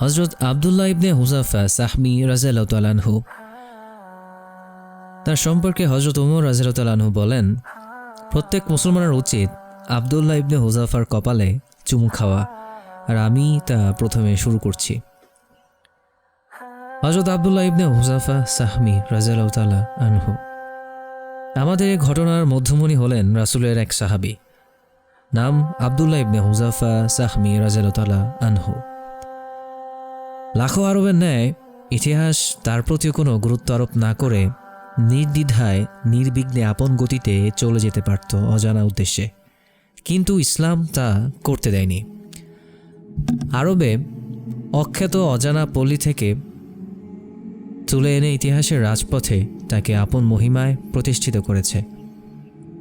হজরত আবদুল্লাহ ইবনে হুজাফা সাহমি রাজিয়ালতালানহু তার সম্পর্কে হজরত উমর রাজিয়ালতালানহু বলেন, প্রত্যেক মুসলমানের উচিত আবদুল্লাহ ইবনে হুজাফার কপালে চুমু খাওয়া, আর আমি তা প্রথমে শুরু করছি। হজরত আবদুল্লাহ ইবনে হুজাফা সাহমি রাজিয়ালতালা আনহু। আমাদের এই ঘটনার মধ্যমণি হলেন রাসুলের এক সাহাবি। নাম আবদুল্লাহ ইবনে হুজাফা সাহমি রাজিয়ালতালা আনহু। লাখো আরবের ন্যায় ইতিহাস তার প্রতি কোনো গুরুত্ব আরোপ না করে নির্দ্বিধায়, নির্বিঘ্নে আপন গতিতে চলে যেতে পারত অজানা উদ্দেশ্যে। কিন্তু ইসলাম তা করতে দেয়নি। আরবে অখ্যাত অজানা পল্লী থেকে তুলে এনে ইতিহাসের রাজপথে তাকে আপন মহিমায় প্রতিষ্ঠিত করেছে।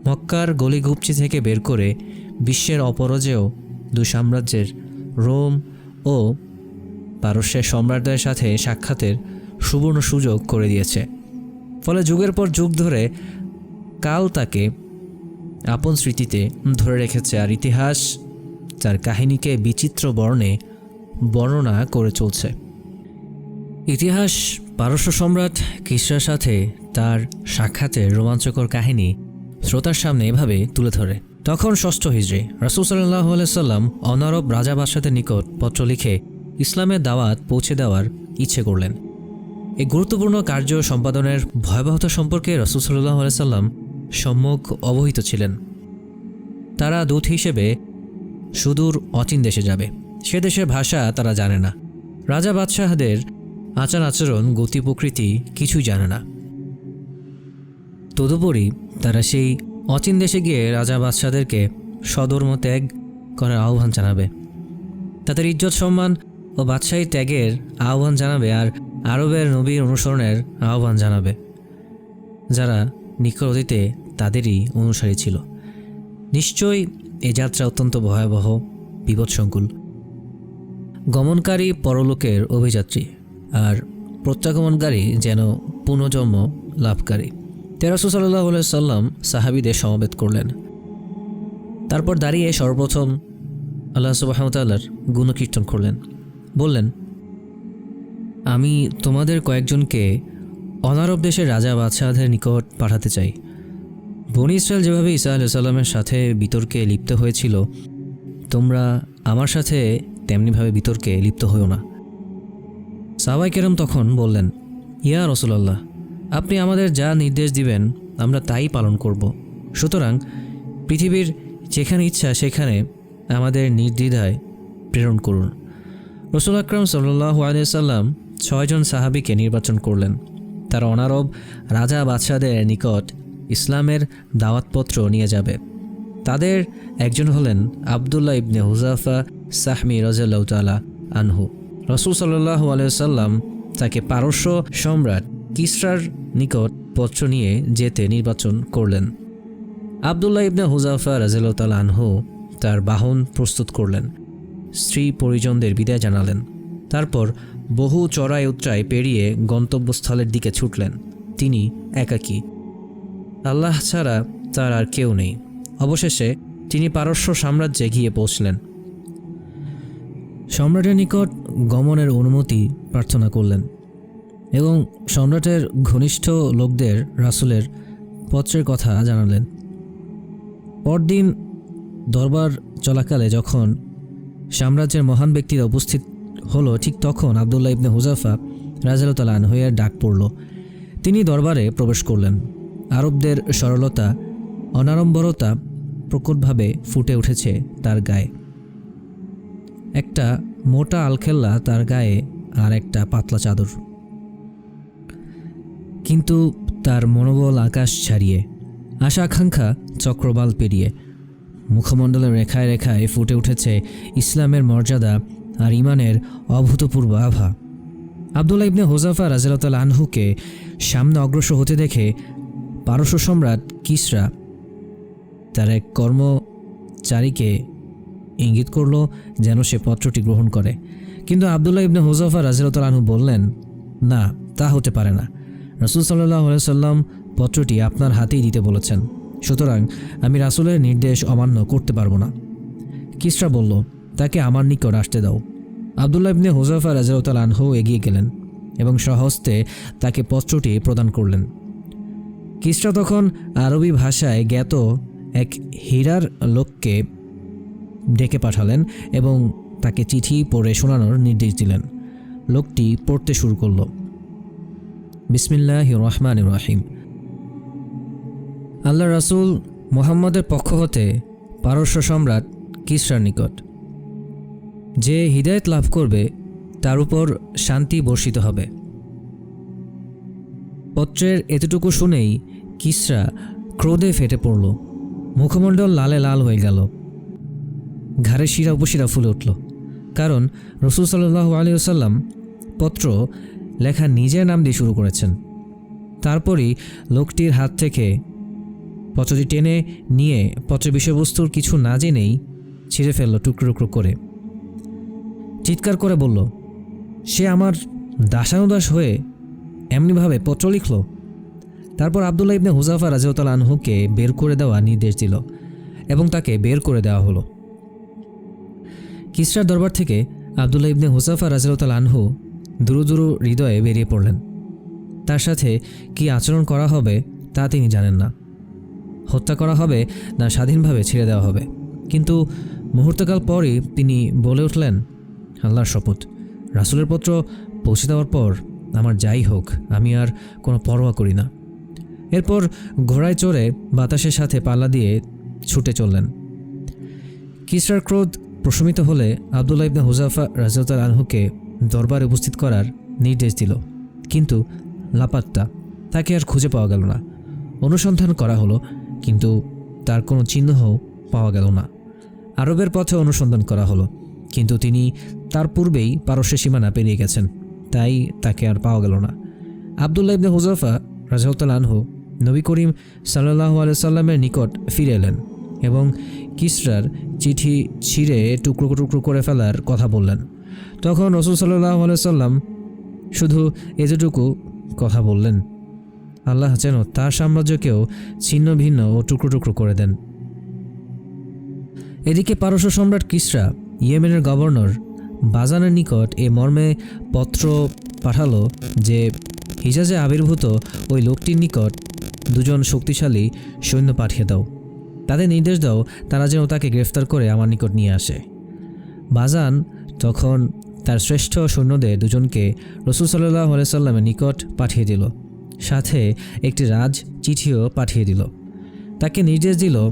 মক্কার গলিগুপচি থেকে বের করে বিশ্বের অপরাজেয় দু সাম্রাজ্যের রোম ও পারস্যের সম্রাটদের সাথে সাক্ষাতের সুবর্ণ সুযোগ করে দিয়েছে। ফলে যুগের পর যুগ ধরে কাল তাকে আপন স্মৃতিতে ধরে রেখেছে আর ইতিহাস তার কাহিনীকে বিচিত্র বর্ণে বর্ণনা করে চলছে। ইতিহাস, পারস্য সম্রাট কিসরার সাথে তার সাক্ষাতের রোমাঞ্চকর কাহিনী শ্রোতার সামনে এভাবে তুলে ধরে। তখন ষষ্ঠ হিজড়ি রাসুল সাল্লাহ সাল্লাম অনারব রাজা বাদশাদের নিকট পত্র লিখে ইসলামের দাওয়াত পৌঁছে দেওয়ার ইচ্ছে করলেন। এই গুরুত্বপূর্ণ কার্য সম্পাদনের ভয়াবহতা সম্পর্কে রসুল সাল্লাহ সাল্লাম সম্মুখ অবহিত ছিলেন। তারা দূত হিসেবে সুদূর অচিন দেশে যাবে। সে দেশের ভাষা তারা জানে না। রাজা বাদশাহদের আচার আচরণ, গতি, প্রকৃতি কিছুই জানে না। তদুপরি তারা সেই অচিন দেশে গিয়ে রাজা বাদশাদেরকে সদর্ম ত্যাগ করার আহ্বান জানাবে। তাদের ইজ্জত সম্মান ও বাদশাহী ত্যাগের আহ্বান জানাবে আর আরবের নবীর অনুসরণের আহ্বান জানাবে, যারা নিকট অতীতে তাদেরই অনুসারী ছিল। নিশ্চয়ই এ যাত্রা অত্যন্ত ভয়াবহ, বিপদসংকুল। গমনকারী পরলোকের অভিযাত্রী আর প্রত্যাগমনকারী যেন পুনর্জন্ম লাভকারী। তেরাসু সাল্লাহ সাল্লাম সাহাবিদের সমবেত করলেন। তারপর দাঁড়িয়ে সর্বপ্রথম আল্লাহ সুবাহতাল্লার গুণকীর্তন করলেন। বললেন, আমি তোমাদের কয়েকজনকে অনারব দেশের রাজা বাদশাহদের নিকট পাঠাতে চাই। বনি ইসরায়েল যেভাবে ইসা আলাইসাল্লামের সাথে বিতর্কে লিপ্ত হয়েছিল, তোমরা আমার সাথে তেমনিভাবে বিতর্কে লিপ্ত হও না। সাবাই কেরম তখন বললেন, ইয়া রসুলাল্লাহ আপনি আমাদের যা নির্দেশ দিবেন, আমরা তাই পালন করব। সুতরাং পৃথিবীর যেখানে ইচ্ছা সেখানে আমাদের নির্দ্বিধায় প্রেরণ করুন। রসুল আকরম সাল্লাহ আলিয়াল্লাম ছয়জন সাহাবিকে নির্বাচন করলেন। তারা অনারব রাজা বাদশাদের নিকট ইসলামের দাওয়াতপত্র নিয়ে যাবে। তাদের একজন হলেন আবদুল্লাহ ইবনে হুজাফা সাহমি রাজাল্লাহতালা আনহু। রসুল সাল্লাহ আলিয়াল্লাম তাকে পারস্য সম্রাট কিসরার নিকট পত্র নিয়ে যেতে নির্বাচন করলেন। আবদুল্লাহ ইবনে হুজাফা রাজিয়াল আনহু তার বাহন প্রস্তুত করলেন। স্ত্রী পরিজনদের বিদায় জানালেন। তারপর বহু চড়াই উচ্চায় পেরিয়ে গন্তব্যস্থলের দিকে ছুটলেন। তিনি একাকী। আল্লাহ ছাড়া তার আর কেউ নেই। অবশেষে তিনি পারস্য সাম্রাজ্যে গিয়ে পৌঁছলেন। সম্রাটের নিকট গমনের অনুমতি প্রার্থনা করলেন। এবং সম্রাটের ঘনিষ্ঠ লোকদের, রাসুলের পত্রের কথা জানালেন। পরদিন দরবার চলাকালে যখন সাম্রাজ্যের মহান ব্যক্তিরা উপস্থিত হলো, ঠিক তখন আবদুল্লাহ ইবনে হুজাফা রাজালতালান হইয়ার ডাক পড়ল। তিনি দরবারে প্রবেশ করলেন। আরবদের সরলতা, অনাড়ম্বরতা প্রকটভাবে ফুটে উঠেছে তার গায়ে। একটা মোটা আলখেল্লা তার গায়ে আর একটা পাতলা চাদর। কিন্তু তার মনোবল আকাশ ছাড়িয়ে আশা আকাঙ্ক্ষা চক্রবাল পেরিয়ে। মুখমণ্ডলের রেখায় রেখায় ফুটে উঠেছে ইসলামের মর্যাদা আর ইমানের অভূতপূর্ব আভা। আবদুল্লাহ ইবনে হোজাফা রাজিয়াল আনহুকে সামনে অগ্রসর হতে দেখে পারস্য সম্রাট কিসরা তার এক কর্মচারীকে ইঙ্গিত করল যেন সে পত্রটি গ্রহণ করে। কিন্তু আবদুল্লাহ ইবনে হোজাফা রাজিয়াল আনহু বললেন, না, তা হতে পারে না। রসুল সাল্লাহ সাল্লাম পত্রটি আপনার হাতেই দিতে বলেছেন। সুতরাং আমি রাসুলের নির্দেশ অমান্য করতে পারব না। কিসরা বলল, তাকে আমার নিকট আসতে দাও। আবদুল্লাহ ইবনে হুজাফা রাজাউতাল আনহু এগিয়ে গেলেন এবং সহস্তে তাকে পত্রটি প্রদান করলেন। কিসরা তখন আরবি ভাষায় জ্ঞাত এক হীরার লোককে ডেকে পাঠালেন এবং তাকে চিঠি পড়ে শোনানোর নির্দেশ দিলেন। লোকটি পড়তে শুরু করল। বিসমিল্লাহ রহমান রাহিম। আল্লাহ রাসূল মোহাম্মদের পক্ষ হতে পারস্য সম্রাট কিসরার নিকট, যে হৃদায়ত লাভ করবে, তার উপর শান্তি বর্ষিত হবে। পত্রের এতটুকু শুনেই কিসরা ক্রোধে ফেটে পড়ল, মুখমণ্ডল লালে লাল হয়ে গেল, ঘাড়ে শিরা উপশিরা ফুলে উঠল। কারণ রসুল সাল্লাহ আলী সাল্লাম পত্র লেখা নিজের নাম দিয়ে শুরু করেছেন। তারপরই লোকটির হাত থেকে পত্রটি টেনে নিয়ে পত্রের বিষয়বস্তুর কিছু না জেনেই ছিঁড়ে ফেলল টুকরো টুকরো করে। চিৎকার করে বলল, সে আমার দাসানুদাস হয়ে এমনিভাবে পত্র লিখল? তারপর আবদুল্লাহ ইবনে হুজাফা রাজিউতাল আনহুকে বের করে দেওয়া নির্দেশ দিল এবং তাকে বের করে দেওয়া হলো। কিসরার দরবার থেকে আবদুল্লাহ ইবনে হুজাফা রাজিউতাল আনহু দুরু দুরু হৃদয়ে বেরিয়ে পড়লেন। তার সাথে কি আচরণ করা হবে তা তিনি জানেন না। হত্যা করা হবে না স্বাধীনভাবে ছেড়ে দেওয়া হবে। কিন্তু মুহূর্তকাল পরই তিনি বলে উঠলেন, আল্লাহর শপথ। রাসুলের পত্র পৌঁছে দেওয়ার পর আমার যাই হোক, আমি আর কোনো পরোয়া করি না। এরপর ঘোড়ায় চড়ে বাতাসের সাথে পাল্লা দিয়ে ছুটে চললেন। কিসরার ক্রোধ প্রশমিত হলে আবদুল্লাহ ইবনে হুজাফা রাজাউতাল আনহুকে দরবারে উপস্থিত করার নির্দেশ দিল। কিন্তু লাপাত্তা তাকে আর খুঁজে পাওয়া গেল না। অনুসন্ধান করা হলো, কিন্তু তার কোনো চিহ্নও পাওয়া গেল না। আরবের পথে অনুসন্ধান করা হলো, কিন্তু তিনি তার পূর্বেই পারস্যের সীমানা পেরিয়ে গেছেন, তাই তাকে আর পাওয়া গেল না। আবদুল্লাহ ইবনে হুজাফা রাজাউতাল আনহু নবী করিম সাল্লাহ সাল্লামের নিকট ফিরে এলেন এবং কিসরার চিঠি ছিঁড়ে টুকরো টুকরো করে ফেলার কথা বললেন। তখন রসুল সাল্লাহ সাল্লাম শুধু এতটুকু কথা বললেন। আল্লাহ যেন তার সাম্রাজ্যকেও ছিন্ন ভিন্ন ও টুকরো টুকরো করে দেন। এদিকে পারস্য সম্রাট কিসরা, ইয়েমেনের গভর্নর বাজানের নিকট এ মর্মে পত্র পাঠালো যে হিজাজে আবির্ভূত ওই লোকটির নিকট দুজন শক্তিশালী সৈন্য পাঠিয়ে দাও। তাদের নির্দেশ দাও তারা যেন তাকে গ্রেফতার করে আমার নিকট নিয়ে আসে। বাজান তখন তার শ্রেষ্ঠ সৈন্যদের দুজনকে রসুল সাল্লাহ সাল্লামের নিকট পাঠিয়ে দিল। সাথে একটি রাজ চিঠিও পাঠিয়ে দিল। তাকে নির্দেশ দিল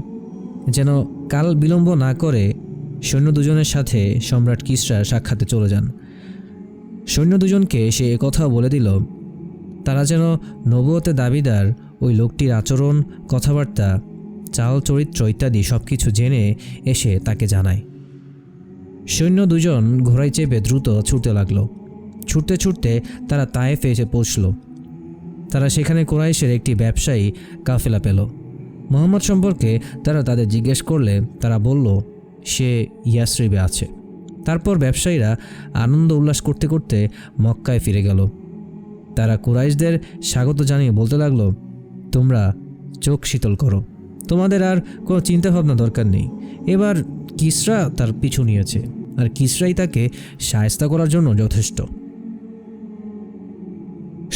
যেন কাল বিলম্ব না করে সৈন্য দুজনের সাথে সম্রাট কিসরার সাক্ষাতে চলে যান। সৈন্য দুজনকে সে কথা বলে দিল, তারা যেন নবুয়তে দাবিদার, ওই লোকটির আচরণ, কথাবার্তা, চাল, চরিত্র ইত্যাদি সব কিছু জেনে এসে তাকে জানায়। সৈন্য দুজন ঘোড়ায় চেপে দ্রুত ছুটতে লাগল। ছুটতে ছুটতে তারা তায়েফে এসে পৌঁছল। তারা সেখানে কোরাইশের একটি ব্যবসায়ী কাফেলা পেল। মোহাম্মদ সম্পর্কে তারা তাদের জিজ্ঞেস করলে তারা বলল, সে ইয়াসরিবে আছে। তারপর ব্যবসায়ীরা আনন্দ উল্লাস করতে করতে মক্কায় ফিরে গেল। তারা কুরাইশদের স্বাগত জানিয়ে বলতে লাগল, তোমরা চোখ শীতল করো। তোমাদের আর কোনো চিন্তাভাবনা দরকার নেই। এবার কিসরা তার পিছু নিয়েছে, আর কিসরাই তাকে সায়স্তা করার জন্য যথেষ্ট।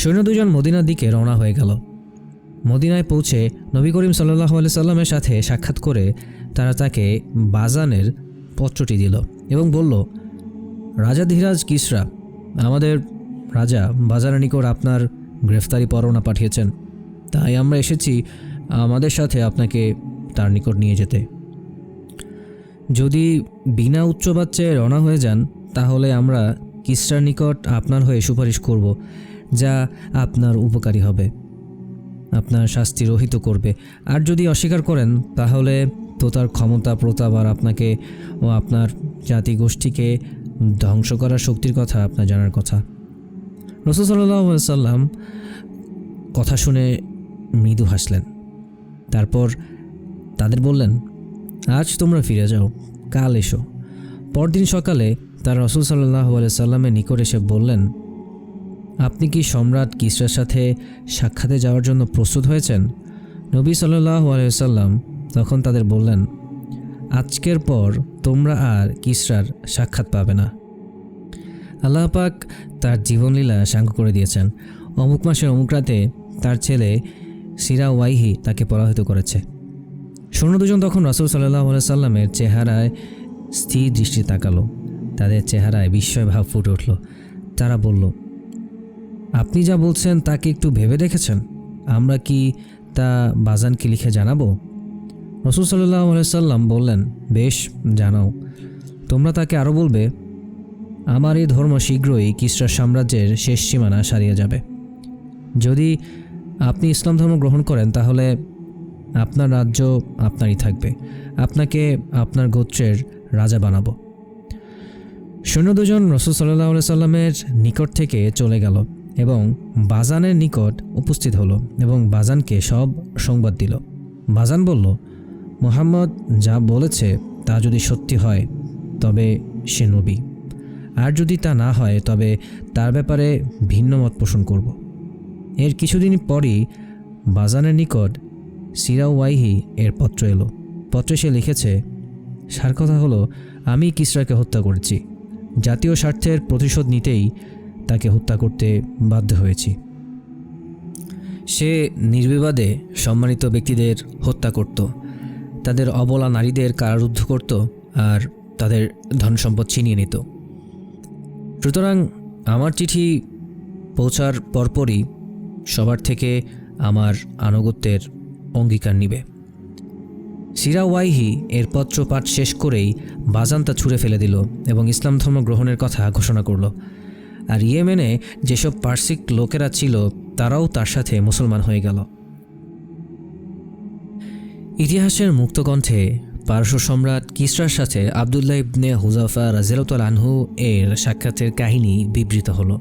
সৈন্য দুজন মদিনার দিকে রওনা হয়ে গেল। মদিনায় পৌঁছে নবী করিম সাল্লাহ সাল্লামের সাথে সাক্ষাৎ করে তারা তাকে বাজানের পত্রটি দিল এবং বলল, রাজা ধীরাজ কিসরা, আমাদের রাজা বাজারের নিকট আপনার গ্রেফতারি পরোয়ানা পাঠিয়েছেন। তাই আমরা এসেছি আমাদের সাথে আপনাকে তার নিকট নিয়ে যেতে। যদি বিনা উচ্চবাচ্যে রওনা হয়ে যান, তাহলে আমরা কিসরার নিকট আপনার হয়ে সুপারিশ করব, যা আপনার উপকারী হবে। আপনার শাস্তি রহিত করবে। আর যদি অস্বীকার করেন, তাহলে তো তার ক্ষমতা, প্রতাপ আর আপনাকে ও আপনার জাতি গোষ্ঠীকে ধ্বংস করার শক্তির কথা আপনার জানার কথা। রসুল সাল্লাম কথা শুনে মৃদু হাসলেন। তারপর তাদের বললেন, আজ তোমরা ফিরে যাও, কাল এসো। পরদিন সকালে তার রসুল সাল্লাহ সাল্লামের নিকট এসে বললেন, আপনি কি সম্রাট কিসরার সাথে সাক্ষাতে যাওয়ার জন্য প্রস্তুত হয়েছেন? নবী সাল্লাহ আলাইসাল্লাম তখন তাদের বললেন, আজকের পর তোমরা আর কিসরার সাক্ষাৎ পাবে না। আল্লাহ পাক তার জীবনলীলা সাঙ্গ করে দিয়েছেন। অমুক মাসের অমুক রাতে তার ছেলে সিরা ওয়াইহি তাকে পরাহিত করেছে। সৈন্য দুজন তখন রসুল সাল্লাহ সাল্লামের চেহারায় স্থির দৃষ্টি তাকালো। তাদের চেহারায় বিস্ময় ভাব ফুটে উঠল। তারা বলল, আপনি যা বলছেন তাকে একটু ভেবে দেখেছেন? আমরা কি তা বাজানকে লিখে জানাব? রসুল সাল্লাহ সাল্লাম বললেন, বেশ, জানাও। তোমরা তাকে আরও বলবে, আমার এই ধর্ম শীঘ্রই কিসরা সাম্রাজ্যের শেষ সীমানা সারিয়ে যাবে। যদি আপনি ইসলাম ধর্ম গ্রহণ করেন, তাহলে আপনার রাজ্য আপনারই থাকবে। আপনাকে আপনার গোত্রের রাজা বানাবো। সৈন্য দুজন রসুল সাল্লাহ সাল্লামের নিকট থেকে চলে গেল এবং বাজানের নিকট উপস্থিত হলো এবং বাজানকে সব সংবাদ দিল। বাজান বলল, মোহাম্মদ যা বলেছে তা যদি সত্যি হয়, তবে সে নবী। আর যদি তা না হয়, তবে তার ব্যাপারে ভিন্ন মত পোষণ করব। এর কিছুদিন পরই বাজানের নিকট সিরাওয়াইহি এর পত্র এলো। পত্রে সে লিখেছে, সার কথা হলো, আমি কিসরাকে হত্যা করেছি। জাতীয় স্বার্থের প্রতিশোধ নিতেই তাকে হত্যা করতে বাধ্য হয়েছি। সে নির্বিবাদে সম্মানিত ব্যক্তিদের হত্যা করত। তাদের অবলা নারীদের কারারুদ্ধ করত আর তাদের ধন সম্পদ ছিনিয়ে নিত। সুতরাং আমার চিঠি পৌঁছার পরপরই সবার থেকে আমার আনুগত্যের অঙ্গীকার নিবে। সিরা ওয়াইহি এর পত্র পাঠ শেষ করেই বাজান্তা ছুঁড়ে ফেলে দিল এবং ইসলাম ধর্ম গ্রহণের কথা ঘোষণা করল। আর ইয়েমেনে যেসব পার্সিক লোকেরা ছিল, তারাও তার সাথে মুসলমান হয়ে গেল। ইতিহাসের মুক্তকণ্ঠে পারস্য সম্রাট কিসরার সাথে আবদুল্লাহ ইবনে হুজাফা রাজিয়াল আনহু এর সাক্ষাতের কাহিনী বিবৃত হলো।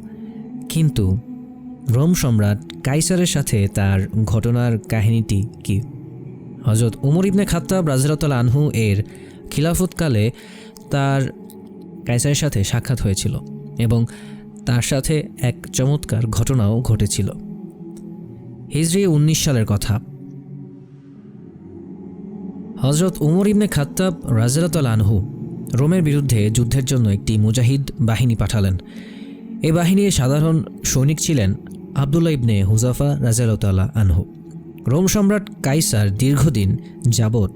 কিন্তু রোম সম্রাট কাইসারের সাথে তার ঘটনার কাহিনীটি কি? হজরত উমর ইবনে খাত্তাব রাজিরাতাল আনহু এর খিলাফতকালে তার কাইসারের সাথে সাক্ষাৎ হয়েছিল এবং তার সাথে এক চমৎকার ঘটনাও ঘটেছিল। হিজরি উনিশ সালের কথা। হজরত উমর ইবনে খাত্তাব রাজিরাতাল আনহু রোমের বিরুদ্ধে যুদ্ধের জন্য একটি মুজাহিদ বাহিনী পাঠালেন। এ বাহিনীর সাধারণ সৈনিক ছিলেন আবদুল্লাহ ইবনে হুজাফা রাজিয়াল্লাহ আনহু। রোম সম্রাট কাইসার দীর্ঘদিন যাবৎ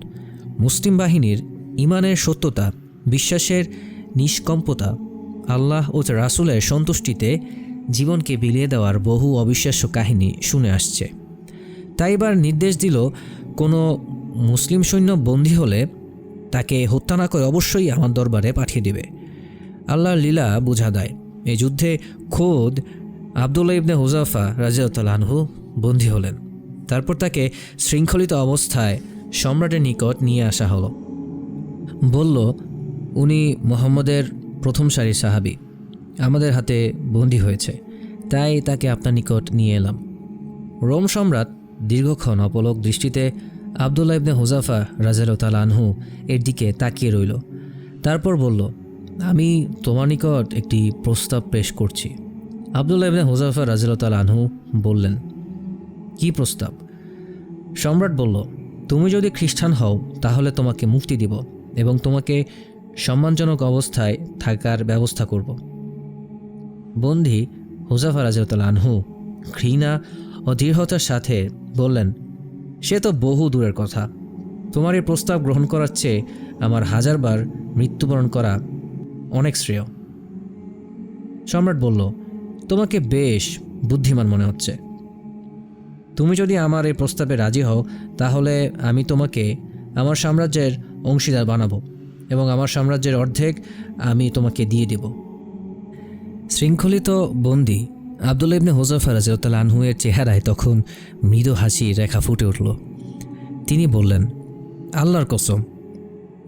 মুসলিম বাহিনীর ইমানের সত্যতা, বিশ্বাসের নিষ্কম্পতা, আল্লাহ ও রাসুলের সন্তুষ্টিতে জীবনকে বিলিয়ে দেওয়ার বহু অবিশ্বাস্য কাহিনী শুনে আসছে। তাই এবার নির্দেশ দিল, কোনো মুসলিম সৈন্য বন্দী হলে তাকে হত্যা না করে অবশ্যই আমার দরবারে পাঠিয়ে দিবে। আল্লাহর লীলা বোঝা দেয়। এই যুদ্ধে খোদ আবদুল্লাহ ইবনে হুজাফা রাজিয়ালহু বন্দী হলেন। তারপর তাকে শৃঙ্খলিত অবস্থায় সম্রাটের নিকট নিয়ে আসা হলো। বলল, উনি মোহাম্মদের প্রথম সারি সাহাবি। আমাদের হাতে বন্দী হয়েছে। তাই তাকে আপনার নিকট নিয়ে এলাম। রোম সম্রাট দীর্ঘক্ষণ অপলক দৃষ্টিতে আবদুল্লাহ ইবনে হুজাফা রাজারতাল আনহু এর দিকে তাকিয়ে রইল। তারপর বলল, আমি তোমার নিকট একটি প্রস্তাব পেশ করছি। আবদুল্লাহ ইবনে হুজাফা রাজিলতাল আনহু বললেন, কি প্রস্তাব? সম্রাট বলল, তুমি যদি খ্রিস্টান হও, তাহলে তোমাকে মুক্তি দিব এবং তোমাকে সম্মানজনক অবস্থায় থাকার ব্যবস্থা করব। বন্ধি হুজাফা রাজিউতাল আনহু ঘৃণা ও দৃঢ়তার সাথে বললেন, সে তো বহু দূরের কথা। তোমার এই প্রস্তাব গ্রহণ করার চেয়ে আমার হাজারবার মৃত্যুবরণ করা অনেক শ্রেয়। সম্রাট বলল তোমাকে বেশ বুদ্ধিমান মনে হচ্ছে। তুমি যদি আমার এই প্রস্তাবে রাজি হও, তাহলে আমি তোমাকে আমার সাম্রাজ্যের অংশীদার বানাবো এবং আমার সাম্রাজ্যের অর্ধেক আমি তোমাকে দিয়ে দেব। শৃঙ্খলিত বন্দি আবদুল্লা ইবনে হোজাফা রাজিউদ্দাল আনহুয়ের চেহারায় তখন মৃদু হাসি রেখা ফুটে উঠল। তিনি বললেন, আল্লাহর কসম,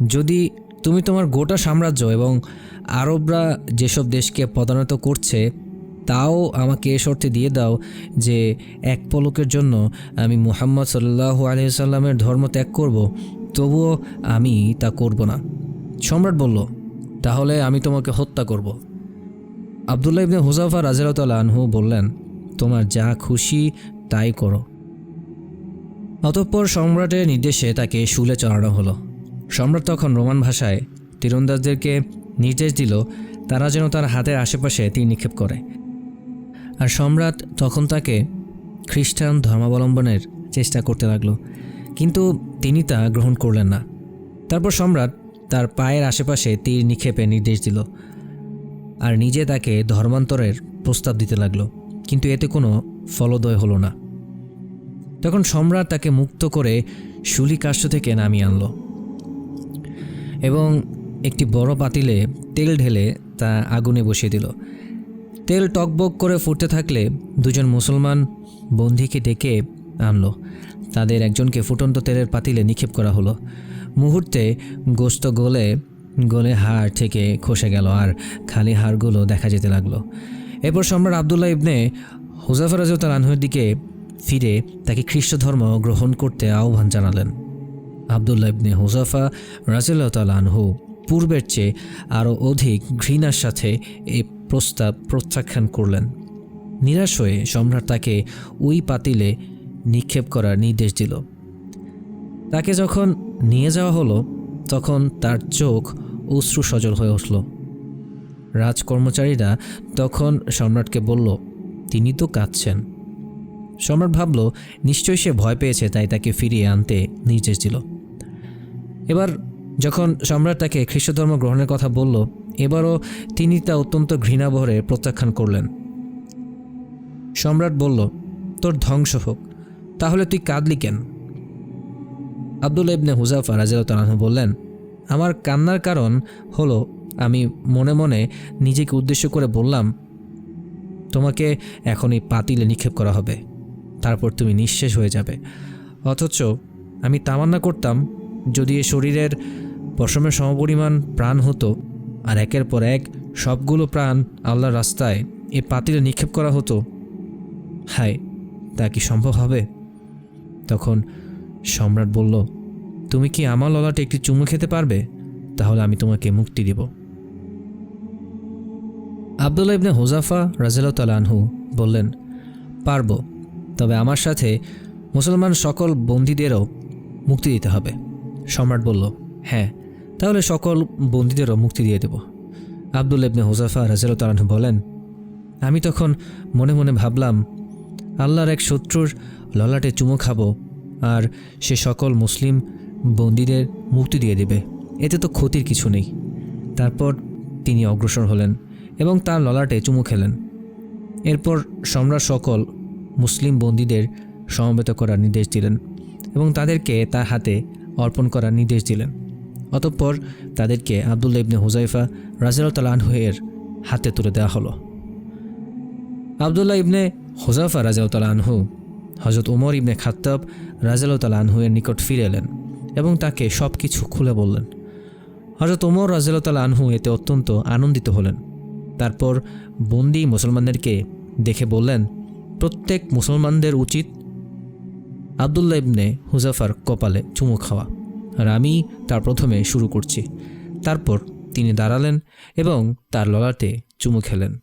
যদি তুমি তোমার গোটা সাম্রাজ্য এবং আরবরা যেসব দেশকে পদানত করছে তাও আমাকে এ শর্তে দিয়ে দাও যে এক পলকের জন্য আমি মুহাম্মদ সাল্লাহ আলহিসাল্লামের ধর্ম ত্যাগ করব, তবুও আমি তা করব না। সম্রাট বলল, তাহলে আমি তোমাকে হত্যা করব। আবদুল্লাহ ইবনে হুজাফা রাজিরাতাল আনহু বললেন, তোমার যা খুশি তাই করো। অতঃপর সম্রাটের নির্দেশে তাকে শুলে চড়ানো হলো। সম্রাট তখন রোমান ভাষায় তীরন্দাজদেরকে নির্দেশ দিল, তারা যেন তার হাতের আশেপাশে তীর নিক্ষেপ করে। আর সম্রাট তখন তাকে খ্রিস্টান ধর্মাবলম্বনের চেষ্টা করতে লাগল, কিন্তু তিনি তা গ্রহণ করলেন না। তারপর সম্রাট তার পায়ের আশেপাশে তীর নিক্ষেপে নির্দেশ দিল আর নিজে তাকে ধর্মান্তরের প্রস্তাব দিতে লাগল, কিন্তু এতে কোনো ফলদয় হলো না। তখন সম্রাট তাকে মুক্ত করে শুলিকাশ্য থেকে নামিয়ে আনলো এবং একটি বড় পাতিলে তেল ঢেলে তা আগুনে বসিয়ে দিল। তেল টকবক করে ফুটতে থাকলে দুজন মুসলমান বন্দিকে ডেকে আনলো। তাদের একজনকে ফুটন্ত তেলের পাতিলে নিক্ষেপ করা হলো। মুহূর্তে গোস্ত গলে গলে হাড় থেকে খসে গেল আর খালি হাড়গুলো দেখা যেতে লাগল। এরপর সম্রাট আবদুল্লাহ ইবনে হুজাফর রাজতাল আনহুর দিকে ফিরে তাকে খ্রিস্ট ধর্ম গ্রহণ করতে আহ্বান জানালেন। আবদুল্লাহ ইবনে হুজাফা রাজিল্লাহ তাল আনহু পূর্বের চেয়ে আরও অধিক ঘৃণার সাথে এই প্রস্তাব প্রত্যাখ্যান করলেন। নিরাশ হয়ে সম্রাট তাকে ওই পাতিলে নিক্ষেপ করার নির্দেশ দিল। তাকে যখন নিয়ে যাওয়া হলো, তখন তার চোখ অশ্রু সজল হয়ে উঠল। রাজকর্মচারীরা তখন সম্রাটকে বলল, তিনি তো কাঁদছেন। সম্রাট ভাবল, নিশ্চয়ই সে ভয় পেয়েছে, তাই তাকে ফিরিয়ে আনতে নির্দেশ দিল। এবার যখন সম্রাট তাকে খ্রিস্টধর্ম গ্রহণের কথা বলল এবারও তিনি তা অত্যন্ত ঘৃণাভরে প্রত্যাখ্যান করলেন। সম্রাট বলল, তোর ধ্বংস হোক, তাহলে তুই কাঁদলি কেন? আব্দুল ইবনে হুজাফা রাজিয়ালতালাহু বললেন, আমার কান্নার কারণ হলো, আমি মনে মনে নিজেকে উদ্দেশ্য করে বললাম, তোমাকে এখন এই পাতিলে নিক্ষেপ করা হবে, তারপর তুমি নিঃশেষ হয়ে যাবে। অথচ আমি তামান্না করতাম, যদি এ শরীরের পশমের সমপরিমাণ প্রাণ হতো আর একের পর এক সবগুলো প্রাণ আল্লাহর রাস্তায় এ পাতিলে নিক্ষেপ করা হতো। হায়, তা কি সম্ভব হবে? তখন সম্রাট বলল, তুমি কি আমার ললাটে একটি চুমু খেতে পারবে? তাহলে আমি তোমাকে মুক্তি দিব। আবদুল্লাহ ইবনে হোজাফা রাজিয়াল আনহু বললেন, পারব, তবে আমার সাথে মুসলমান সকল বন্দীদেরও মুক্তি দিতে হবে। সম্রাট বলল হ্যাঁ। তাহলে সকল বন্দীদেরও মুক্তি দিয়ে দেব। আবদুল ইবনে হোজাফা রাজিয়াল আনহু বলেন, আমি তখন মনে মনে ভাবলাম, আল্লাহর এক শত্রুর ললাটে চুমো খাব আর সে সকল মুসলিম বন্দীদের মুক্তি দিয়ে দেবে। এতে তো ক্ষতির কিছু নেই। তারপর তিনি অগ্রসর হলেন এবং তার ললাটে চুমু খেলেন। এরপর সম্রাট সকল মুসলিম বন্দীদের সমবেত করার নির্দেশ দিলেন এবং তাদেরকে তার হাতে অর্পণ করার নির্দেশ দিলেন। অতঃপর তাদেরকে আবদুল্লা ইবনে হুজাইফা রাজিয়াল আনহুয়ের হাতে তুলে দেওয়া হলো। আবদুল্লাহ ইবনে হোজাফা রাজাউতাল আনহু হজরত উমর ইবনে খাত্তাব রাজাউতাল আনহুয়ের নিকট ফিরে এলেন এবং তাকে সব কিছু খুলে বললেন। হজরত উমর রাজাউতাল আনহু এতে অত্যন্ত আনন্দিত হলেন। তারপর বন্দি মুসলমানদেরকে দেখে বললেন, প্রত্যেক মুসলমানদের উচিত আবদুল্লাহ ইবনে হুজাফার কপালে চুমু খাওয়া। আর আমি তার প্রথমে শুরু করছি। তারপর তিনি দাঁড়ালেন এবং তার ললাটে চুমু খেলেন।